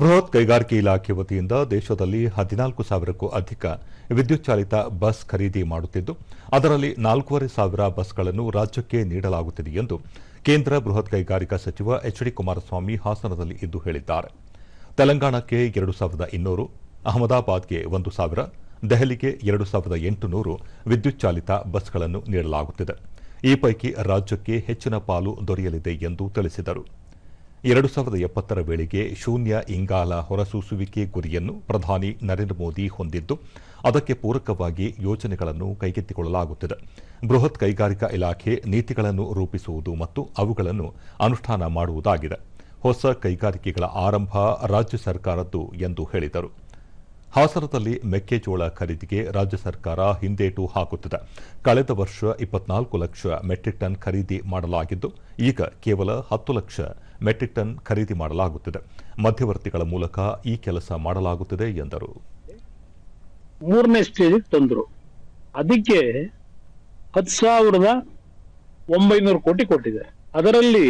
ಬೃಹತ್ ಕೈಗಾರಿಕೆ ಇಲಾಖೆ ವತಿಯಿಂದ ದೇಶದಲ್ಲಿ ಹದಿನಾಲ್ಕು ಸಾವಿರಕ್ಕೂ ಅಧಿಕ ವಿದ್ಯುತ್ ಚಾಲಿತ ಬಸ್ ಖರೀದಿ ಮಾಡುತ್ತಿದ್ದು, ಅದರಲ್ಲಿ ನಾಲ್ಕೂವರೆ ಸಾವಿರ ಬಸ್ಗಳನ್ನು ರಾಜ್ಯಕ್ಕೆ ನೀಡಲಾಗುತ್ತಿದೆ ಎಂದು ಕೇಂದ್ರ ಬೃಹತ್ ಕೈಗಾರಿಕಾ ಸಚಿವ ಎಚ್ ಡಿ ಕುಮಾರಸ್ವಾಮಿ ಹಾಸನದಲ್ಲಿ ಇಂದು ಹೇಳಿದ್ದಾರೆ. ತೆಲಂಗಾಣಕ್ಕೆ ಎರಡು ಸಾವಿರದ ಇನ್ನೂರು, ಅಹಮದಾಬಾದ್ಗೆ ಒಂದು ಸಾವಿರ, ದೆಹಲಿಗೆ ಎರಡು ಸಾವಿರದ ಎಂಟುನೂರು ವಿದ್ಯುತ್ ಚಾಲಿತ ಬಸ್ಗಳನ್ನು ನೀಡಲಾಗುತ್ತಿದೆ. ಈ ಪೈಕಿ ರಾಜ್ಯಕ್ಕೆ ಹೆಚ್ಚಿನ ಪಾಲು ದೊರೆಯಲಿದೆ ಎಂದು ತಿಳಿಸಿದರು. ಎರಡು ಸಾವಿರದ ಎಪ್ಪತ್ತರ ವೇಳೆಗೆ ಶೂನ್ಯ ಇಂಗಾಲ ಹೊರಸೂಸುವಿಕೆ ಗುರಿಯನ್ನು ಪ್ರಧಾನಿ ನರೇಂದ್ರ ಮೋದಿ ಹೊಂದಿದ್ದು, ಅದಕ್ಕೆ ಪೂರಕವಾಗಿ ಯೋಜನೆಗಳನ್ನು ಕೈಗೆತ್ತಿಕೊಳ್ಳಲಾಗುತ್ತಿದೆ. ಬೃಹತ್ ಕೈಗಾರಿಕಾ ಇಲಾಖೆ ನೀತಿಗಳನ್ನು ರೂಪಿಸುವುದು ಮತ್ತು ಅವುಗಳನ್ನು ಅನುಷ್ಠಾನ ಮಾಡುವುದಾಗಿದೆ. ಹೊಸ ಕೈಗಾರಿಕೆಗಳ ಆರಂಭ ರಾಜ್ಯ ಸರ್ಕಾರದ್ದು ಎಂದು ಹೇಳಿದರು. ಹಾಸನದಲ್ಲಿ ಮೆಕ್ಕೆಜೋಳ ಖರೀದಿಗೆ ರಾಜ್ಯ ಸರ್ಕಾರ ಹಿಂದೇಟು ಹಾಕುತ್ತಿದೆ. ಕಳೆದ ವರ್ಷ ಇಪ್ಪತ್ನಾಲ್ಕು ಲಕ್ಷ ಮೆಟ್ರಿಕ್ ಟನ್ ಖರೀದಿ ಮಾಡಲಾಗಿದ್ದು, ಈಗ ಕೇವಲ ಹತ್ತು ಲಕ್ಷ ಮೆಟ್ರಿಕ್ ಟನ್ ಖರೀದಿ ಮಾಡಲಾಗುತ್ತಿದೆ. ಮಧ್ಯವರ್ತಿಗಳ ಮೂಲಕ ಈ ಕೆಲಸ ಮಾಡಲಾಗುತ್ತಿದೆ ಎಂದರು. ಮೂರನೇ ಸ್ಟೇಜ್ ತಂದರು. ಅದಕ್ಕೆ ಹತ್ತು ಸಾವಿರದ ಒಂಬೈನೂರು ಕೋಟಿ ಕೊಟ್ಟಿದೆ. ಅದರಲ್ಲಿ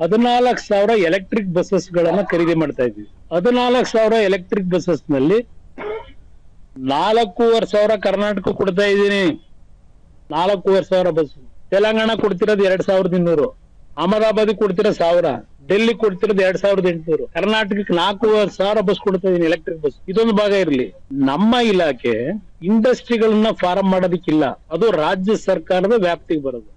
ಹದಿನಾಲ್ಕು ಸಾವಿರ ಎಲೆಕ್ಟ್ರಿಕ್ ಬಸ್ಸಸ್ ಗಳನ್ನ ಖರೀದಿ ಮಾಡ್ತಾ ಇದ್ವಿ ಹದಿನಾಲ್ಕು ಸಾವಿರ ಎಲೆಕ್ಟ್ರಿಕ್ ಬಸ್ಸಸ್ನಲ್ಲಿ ನಾಲ್ಕೂವರೆ ಸಾವಿರ ಕರ್ನಾಟಕ ಕೊಡ್ತಾ ಇದ್ದೀನಿ. ನಾಲ್ಕೂವರೆ ಸಾವಿರ ಬಸ್ ತೆಲಂಗಾಣ ಕೊಡ್ತಿರೋದು ಎರಡ್ ಸಾವಿರದ ಇನ್ನೂರು. ಅಹಮದಾಬಾದ್ ಕೊಡ್ತಿರೋ ಸಾವಿರ. ಡೆಲ್ಲಿ ಕೊಡ್ತಿರೋದು ಎರಡ್ ಸಾವಿರದ ಎಂಟುನೂರು. ಕರ್ನಾಟಕಕ್ಕೆ ನಾಲ್ಕೂವರೆ ಸಾವಿರ ಬಸ್ ಕೊಡ್ತಾ ಇದೀನಿ ಎಲೆಕ್ಟ್ರಿಕ್ ಬಸ್ ಇದೊಂದು ಭಾಗ ಇರಲಿ. ನಮ್ಮ ಇಲಾಖೆ ಇಂಡಸ್ಟ್ರಿಗಳನ್ನ ಫಾರಂ ಮಾಡೋದಕ್ಕಿಲ್ಲ. ಅದು ರಾಜ್ಯ ಸರ್ಕಾರದ ವ್ಯಾಪ್ತಿಗೆ ಬರೋದು.